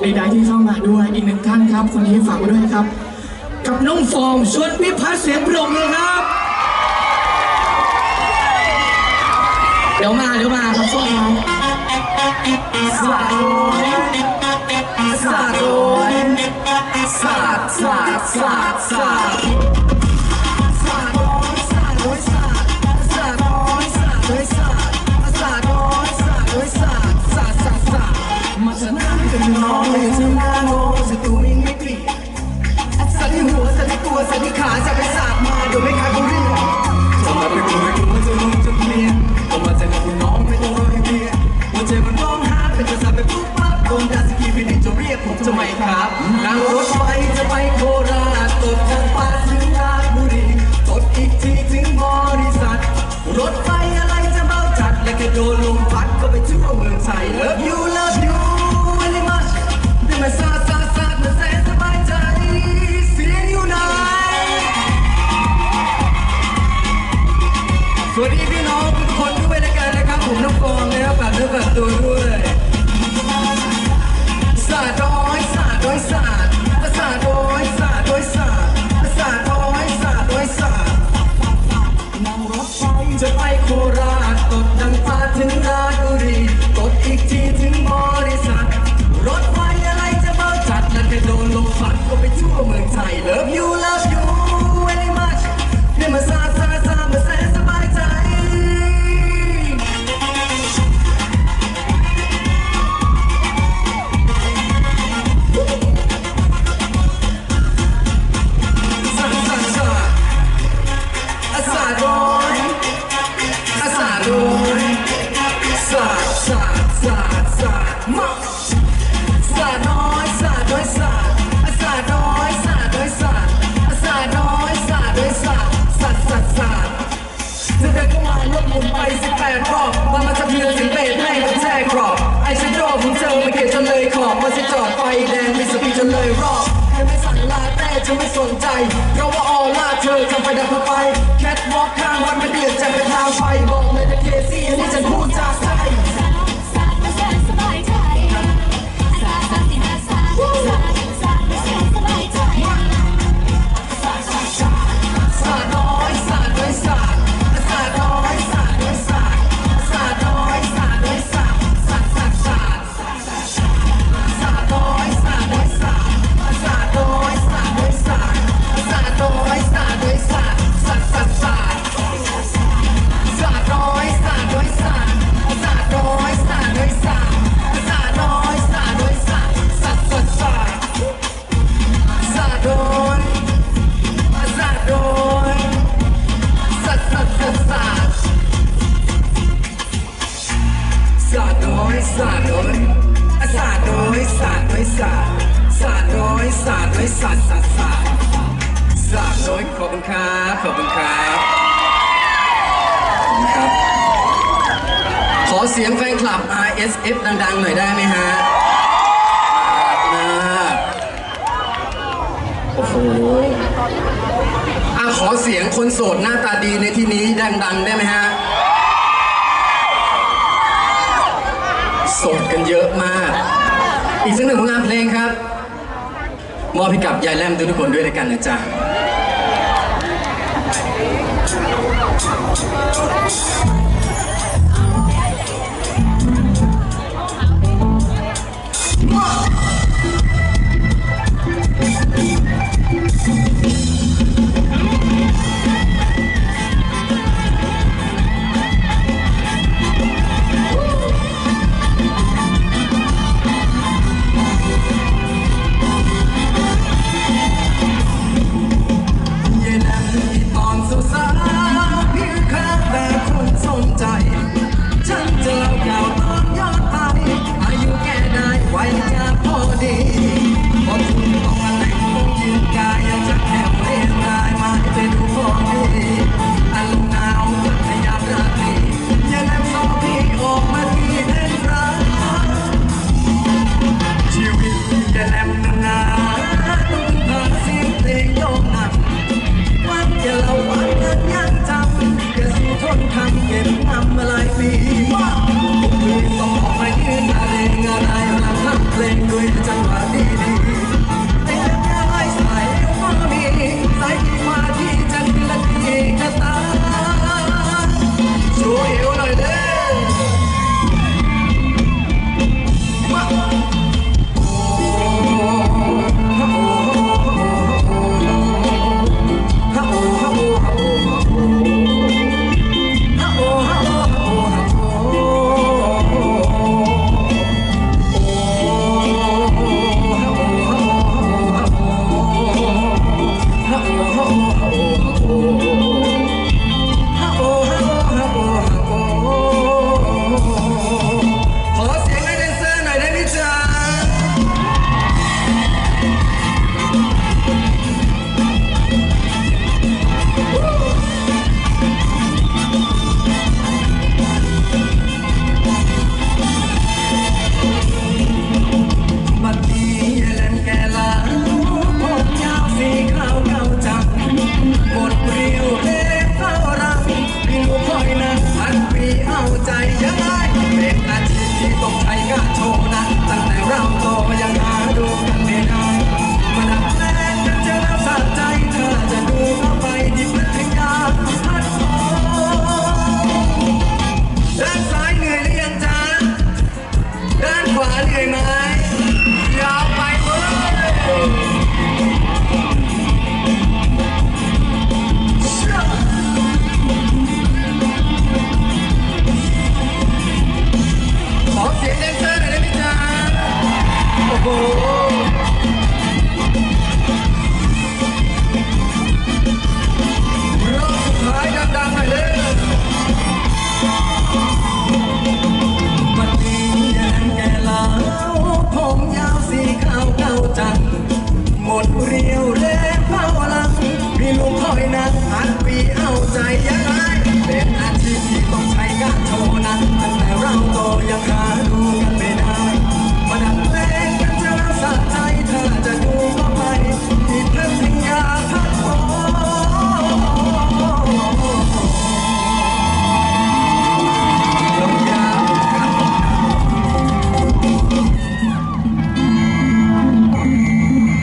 ใดๆที่เข้ามาด้วยอีกหนึ่งท่านครับ คนนี้ฝากไว้ด้วยครับ กับน้องฟอร์มชวนพิพัฒน์เสียงปรงเลยครับ เดี๋ยวมาเดี๋ยวมาครับช่วงนี้สาดโอยสาดโอยสาดสาดสาดสาด เป็นจะสับเปปุ๊บปั๊บโดนดาสกีวินิจะเรียกผมจะไม่ครับนั่งรถไฟจะไปโค หมุนไปสิบแปดรอบมันมาจะเพียงถึงเบสให้มันแทกกรอบไอฉันรอผมเจอไม่เก็บจนเลยขอบมันจะจอดไฟแดงมีสปีดจนเลยรอบแค่ไม่สั่งลาแต่ฉันไม่สนใจ เพราะว่าออล่าเธอทำไปดับไป แคทวอล์กข้างวันไม่เดือดใจไปทางไฟบอก สาดสัดสัดสาดโดยขอบคุณครับขอบคุณครับขอบคุณครับ ขอเสียงแฟนคลับ RSF ดังๆ หน่อยได้ไหมฮะมากโอ้โหอะขอเสียงคนโสดหน้าตาดีในที่นี้ดังๆ ได้ไหมฮะโสดกันเยอะมาก อีกสักหนึ่งผลงานเพลงครับ มอบให้กับยายแลมทุกคนด้วยในกันนะจ๊ะย